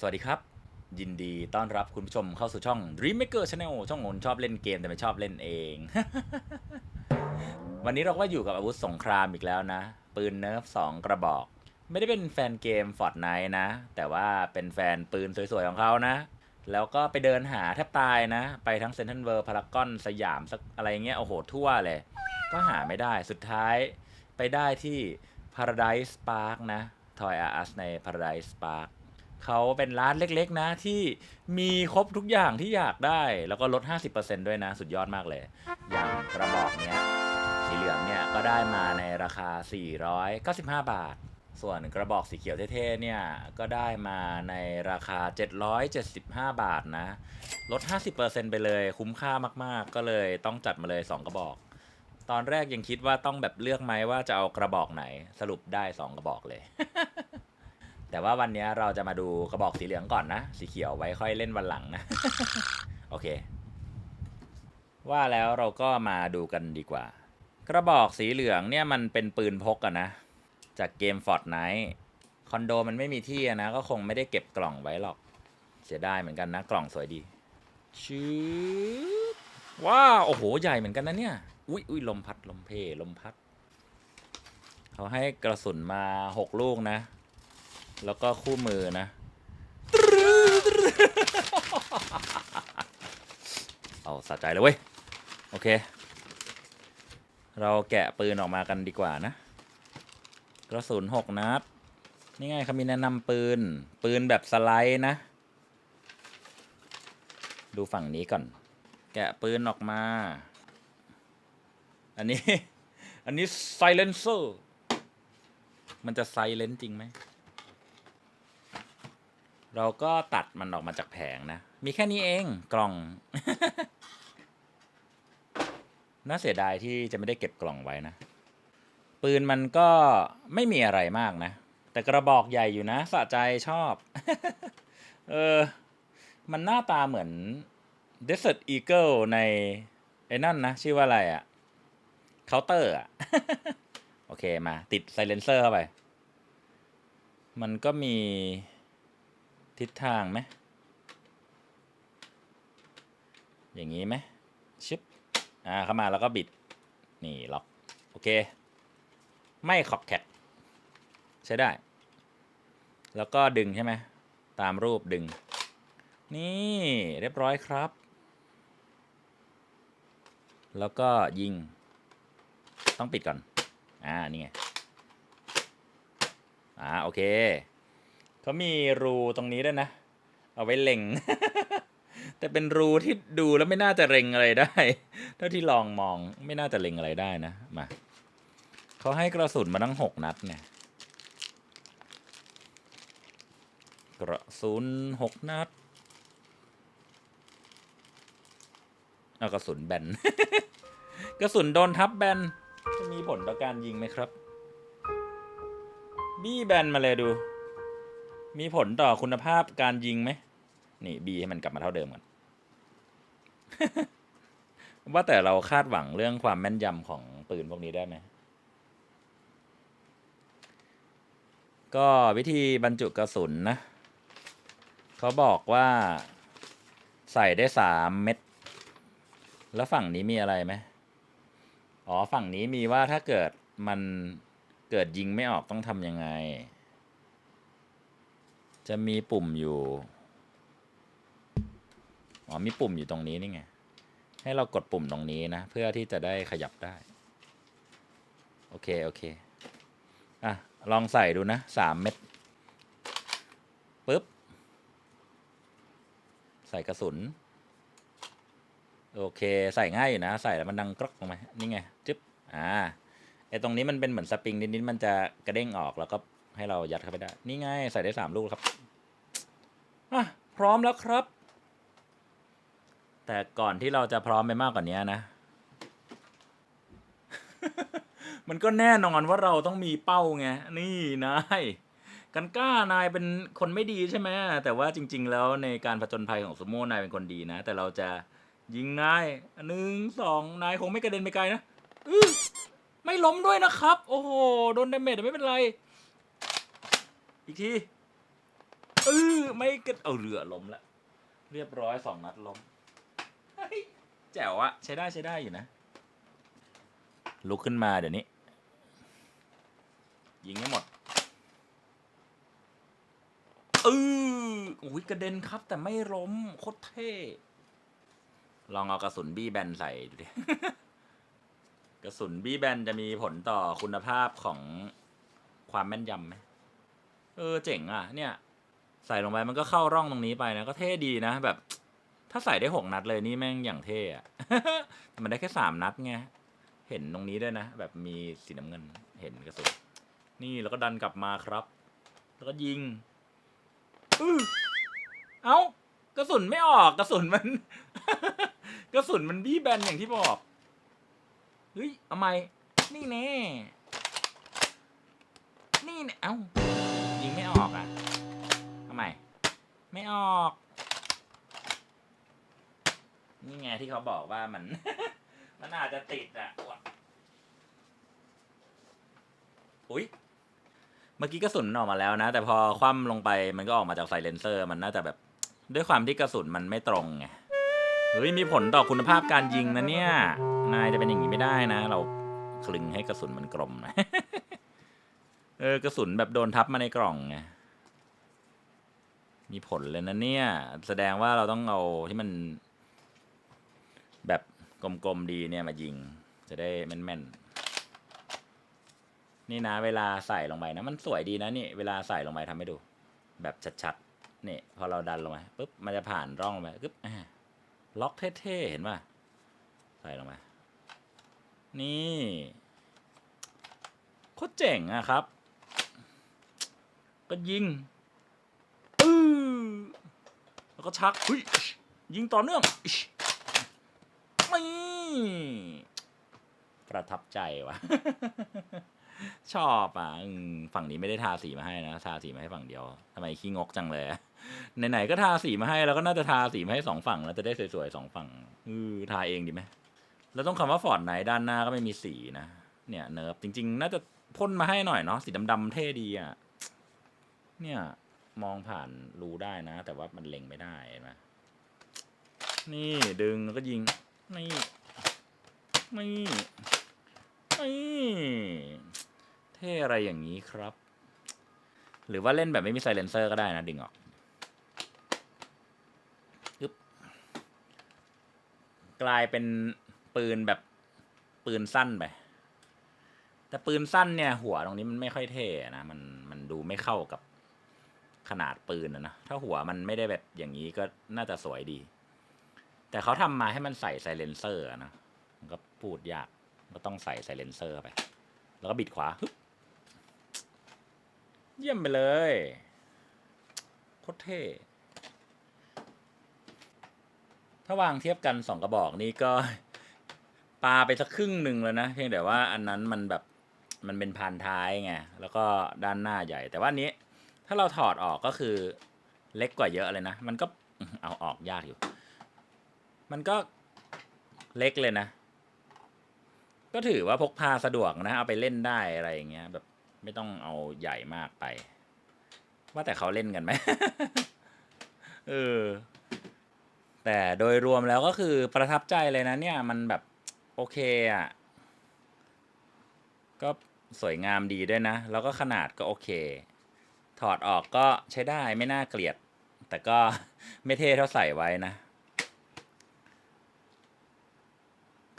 สวัสดีครับ ยินดีต้อนรับคุณผู้ชมเข้าสู่ช่อง Dream Maker Channel ช่องโอนชอบเล่นเกมแต่ไม่ชอบเล่นเอง วันนี้เราก็อยู่กับอาวุธสงครามอีกแล้วนะ ปืนเนิร์ฟสองกระบอก ไม่ได้เป็นแฟนเกม Fortnite นะ แต่ว่าเป็นแฟนปืนสวยๆของเขานะ แล้วก็ไปเดินหาแทบตายนะ ไปทั้งเซนทรัลเวิร์พารากอนสยามสักอะไรเงี้ยโอ้โหทั่วเลย ก็หาไม่ได้สุดท้ายไปได้ที่ Paradise Park นะ Toy R Us ใน Paradise Park เขาเป็นร้านเล็กๆนะที่มีครบทุกอย่างที่อยากได้ แล้วก็ลด 50%ด้วยนะ สุดยอดมากเลย อย่างกระบอกเนี้ยสีเหลืองเนี่ยก็ได้มาในราคา 495 บาท ส่วนกระบอกสีเขียวเท่ๆเนี่ยก็ได้มาในราคา 775 บาทนะ ลด 50%ไปเลยคุ้มค่ามากๆ ก็เลยต้องจัดมาเลย 2 กระบอก ตอนแรกยังคิดว่าต้องแบบเลือกไหมว่าจะเอากระบอกไหนสรุปได้ 2 กระบอกเลย แต่ว่าวันนี้เราจะมาดูกระบอกสีเหลืองก่อนนะ สีเขียวไว้ค่อยเล่นวันหลังนะ โอเค ว่าแล้วเราก็มาดูกันดีกว่า กระบอกสีเหลืองเนี่ยมันเป็นปืนพกอะนะ จากเกม Fortnite คอนโดมันไม่มีที่นะ ก็คงไม่ได้เก็บกล่องไว้หรอก เสียดายเหมือนกันนะ กล่องสวยดีชืบว้าโอ้โห ใหญ่เหมือนกันนะเนี่ย อุ้ยอุ้ยลมพัดลมเพลลมพัด เขาให้กระสุนมาหกลูกนะ แล้วก็คู่มือนะ เอาสะใจเลยเว้ย โอเค เราแกะปืนออกมากันดีกว่านะ กระสุนหกนัด นี่ไงเขามีแนะนำปืน ปืนแบบสไลด์นะ ดูฝั่งนี้ก่อน แกะปืนออกมา อันนี้ อันนี้ไซเลนเซอร์ มันจะไซเลนจริงไหม เราก็ตัดมันออกมาจากแผงนะ มีแค่นี้เองกล่อง น่าเสียดายที่จะไม่ได้เก็บกล่องไว้นะ ปืนมันก็ไม่มีอะไรมากนะ แต่กระบอกใหญ่อยู่นะ สะใจชอบ เออ มันหน้าตาเหมือน Desert Eagle ในไอ้นั่นนะ ชื่อว่าอะไรอะเคาน์เตอร์อะโอเคมา ติดไซเลนเซอร์เข้าไป มันก็มี ทิศทางไหมอย่างนี้ไหมชึบอ่าเข้ามาแล้วก็บิด นี่ล็อก โอเค ไม่ขอบแคทใช้ได้ แล้วก็ดึงใช่ไหมตามรูปดึง นี่เรียบร้อยครับ แล้วก็ยิง ต้องปิดก่อน อ่า นี่ไง อ่า โอเค เขามีรูตรงนี้ด้วยนะ เอาไว้เล็ง แต่เป็นรูที่ดูแล้วไม่น่าจะเล็งอะไรได้ เท่าที่ลองมองไม่น่าจะเล็งอะไรได้นะ มาเขาให้กระสุนมาตั้งหกนัดเนี่ย กระสุนหกนัดเอากระสุนแบน กระสุนโดนทับแบน จะมีผลต่อการยิงไหมครับ บี้แบนมาเลยดู มีผลต่อคุณภาพการยิงไหม นี่บีให้มันกลับมาเท่าเดิมก่อน ว่าแต่เราคาดหวังเรื่องความแม่นยำของปืนพวกนี้ได้ไหม ก็วิธีบรรจุกระสุนนะ เขาบอกว่าใส่ได้สามเม็ด แล้วฝั่งนี้มีอะไรไหม อ๋อ ฝั่งนี้มีว่าถ้าเกิดมันเกิดยิงไม่ออกต้องทำยังไง จะมีปุ่มอยู่ อ๋อ มีปุ่มอยู่ตรงนี้นี่ไง ให้เรากดปุ่มตรงนี้นะ เพื่อที่จะได้ขยับได้ โอเค โอเค อะ ลองใส่ดูนะสามเม็ดปึ๊บ ใส่กระสุน โอเค ใส่ง่ายอยู่นะ ใส่แล้วมันดังกรอกลงมานี่ไง จึ๊บ อ่า ไอตรงนี้มันเป็นเหมือนสปริงนิดๆมันจะกระเด้งออกแล้วก็ให้เรายัดเข้าไปได้ นี่ไง ใส่ได้สามลูกครับ อะพร้อมแล้วครับ แต่ก่อนที่เราจะพร้อมไปมากกว่านี้นะ มันก็แน่นอนว่าเราต้องมีเป้าไง นี่นายกันกล้านายเป็นคนไม่ดีใช่ไหมแต่ว่าจริง ๆ แล้วในการผจญภัยของสมโมนายเป็นคนดีนะ แต่เราจะยิงนายหนึ่งสองนายคงไม่กระเด็นไปไกลนะอื้อไม่ล้มด้วยนะครับ โอ้โห โดนดาเมจแต่ไม่เป็นไร อีกที เออไม่กระเอาเรือล้มละเรียบร้อยสองนัดล้มเฮ้ยแจ๋วอะใช้ได้ใช้ได้อยู่นะ ลุกขึ้นมาเดี๋ยวนี้ ยิงให้หมดเอออุ้ยกระเด็นครับ แต่ไม่ล้มโคตรเท่ ลองเอากระสุนบี้แบนใส่ดูดิ กระสุนบี้แบนจะมีผลต่อคุณภาพของความแม่นยำไหมเออเจ๋งอะ เนี่ย ใส่ลงไปมันก็เข้าร่องตรงนี้ไปนะก็เท่ดีนะแบบ ถ้าใส่ได้หกนัดเลยนี่แม่งอย่างเท่อะแต่มันได้แค่สามนัดไงเห็นตรงนี้ด้วยนะ แบบมีสีน้ำเงินเห็นกระสุนนี่แล้วก็ดันกลับมาครับ แล้วก็ยิงอื้อเอ้ากระสุนไม่ออกกระสุนมัน กระสุนมันบี้แบนอย่างที่บอกเฮ้ยเอาไมนี่แน่นี่แน่เอ้า ไม่ออก นี่ไงที่เขาบอกว่ามัน มันอาจจะติดอะอุ้ยเมื่อกี้กระสุนมันออกมาแล้วนะ แต่พอคว่ำลงไปมันก็ออกมาจากไซเลนเซอร์ มันน่าจะแบบ ด้วยความที่กระสุนมันไม่ตรงไงเฮ้ยมีผลต่อคุณภาพการยิงนะเนี่ย นายจะเป็นอย่างนี้ไม่ได้นะ เราคลึงให้กระสุนมันกลมนะเออกระสุนแบบโดนทับมาในกล่องไง มีผลเลยนะเนี่ย แสดงว่าเราต้องเอาที่มันแบบกลมๆดีเนี่ยมายิง จะได้แม่นๆ นี่นะ เวลาใส่ลงไปนะ มันสวยดีนะนี่ เวลาใส่ลงไปทำให้ดู แบบชัดๆ นี่พอเราดันลงไปปุ๊บ มันจะผ่านร่องลงไปปึ๊บล็อกเท่ๆ เห็นป่ะ ใส่ลงไปนี่โคตรเจ๋งอะครับ ก็ยิง แล้วก็ชักเฮ้ยยิงต่อเนื่องอิ๊ชนี่ประทับใจว่ะชอบอะอืมฝั่งนี้ไม่ได้ทาสีมาให้นะ ทาสีมาให้ฝั่งเดียวทำไมขี้งกจังเลยอะไหนๆก็ทาสีมาให้แล้วก็น่าจะทาสีมาให้สองฝั่งแล้วจะได้สวยๆสองฝั่งอือทาเองดีไหมแล้วต้องคำว่าฟอร์ดไหนด้านหน้าก็ไม่มีสีนะเนี่ยเนิร์ฟจริง ๆ น่าจะพ่นมาให้หน่อยเนาะสีดำๆเท่ดีอะเนี่ย มองผ่านรูได้นะ แต่ว่ามันเล็งไม่ได้เห็นไหมนี่ดึงแล้วก็ยิงนี่นี่นี่เท่อะไรอย่างนี้ครับ หรือว่าเล่นแบบไม่มีไซเลนเซอร์ก็ได้นะ ดึงออกยึบกลายเป็นปืนแบบปืนสั้นไปแต่ปืนสั้นเนี่ย หัวตรงนี้มันไม่ค่อยเท่นะ มันมันดูไม่เข้ากับ ขนาดปืนนะนะถ้าหัวมันไม่ได้แบบอย่างนี้ก็น่าจะสวยดี แต่เขาทำมาให้มันใส่ไซเลนเซอร์อะนะมันก็พูดยากก็ต้องใส่ไซเลนเซอร์ไป แล้วก็บิดขวาเยี่ยมไปเลยโคตรเท่ถ้าวางเทียบกันสองกระบอกนี่ก็ปาไปสักครึ่งหนึ่งแล้วนะ เพียงแต่ว่าอันนั้นมันแบบมันเป็นพานท้ายไงแล้วก็ด้านหน้าใหญ่แต่ว่าอันนี้ ถ้าเราถอดออกก็คือเล็กกว่าเยอะเลยนะ มันก็เอาออกยากอยู่ มันก็เล็กเลยนะ ก็ถือว่าพกพาสะดวกนะ เอาไปเล่นได้อะไรอย่างเงี้ย แบบไม่ต้องเอาใหญ่มากไป ว่าแต่เขาเล่นกันไหมเออ แต่โดยรวมแล้วก็คือประทับใจเลยนะ เนี่ย มันแบบโอเคอะ ก็สวยงามดีด้วยนะ แล้วก็ขนาดก็โอเค ถอดออกก็ใช้ได้ไม่น่าเกลียด แต่ก็ไม่เท่เท่าใส่ไว้นะ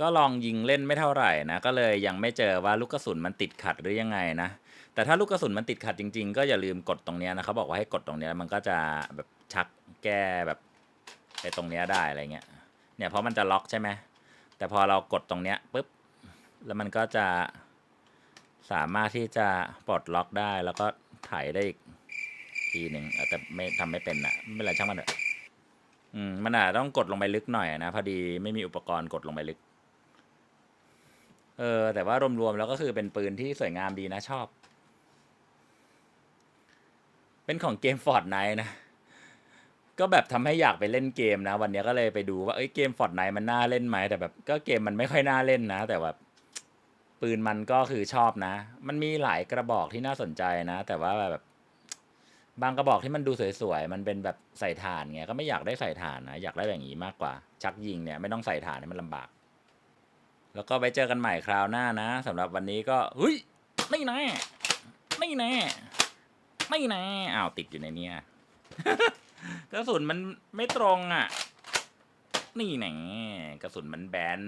ก็ลองยิงเล่นไม่เท่าไหร่นะ ก็เลยยังไม่เจอว่าลูกกระสุนมันติดขัดหรือยังไงนะ แต่ถ้าลูกกระสุนมันติดขัดจริง ๆ ก็อย่าลืมกดตรงนี้นะเขาบอกว่าให้กดตรงนี้มันก็จะแบบชักแก้แบบไอ้ตรงนี้ได้อะไรเงี้ย เนี่ยเพราะมันจะล็อกใช่ไหมแต่พอเรากดตรงเนี้ยปุ๊บแล้วมันก็จะสามารถที่จะปลดล็อกได้แล้วก็ไถ่ายได้อีก ทีหนึ่งแต่ไม่ทำไม่เป็นอะไม่เป็นไรช่างมันเถอะอืมมันอาจจะต้องกดลงไปลึกหน่อยนะพอดีไม่มีอุปกรณ์กดลงไปลึก เออ แต่ว่ารวมๆแล้วก็คือเป็นปืนที่สวยงามดีนะชอบ เป็นของเกมฟอร์ดไนนะก็แบบทำให้อยากไปเล่นเกมนะ วันนี้ก็เลยไปดูว่าเอ้ยเกมฟอร์ดไนมันน่าเล่นไหมแต่แบบก็เกมมันไม่ค่อยน่าเล่นนะ แต่แบบปืนมันก็คือชอบนะ มันมีหลายกระบอกที่น่าสนใจนะ แต่ว่าแบบ บางกระบอกที่มันดูสวยๆ มันเป็นแบบใส่ถ่านไงก็ไม่อยากได้ใส่ถ่านนะ อยากได้แบบนี้มากกว่า ชักยิงเนี่ยไม่ต้องใส่ถ่านให้มันลำบาก แล้วก็ไปเจอกันใหม่คราวหน้านะสำหรับวันนี้ก็เฮ้ยไม่แน่ไม่แน่ไม่แน่อ้าวติดอยู่ในเนี้ยกระสุนมันไม่ตรงอะ นี่แน่กระสุนมันแบน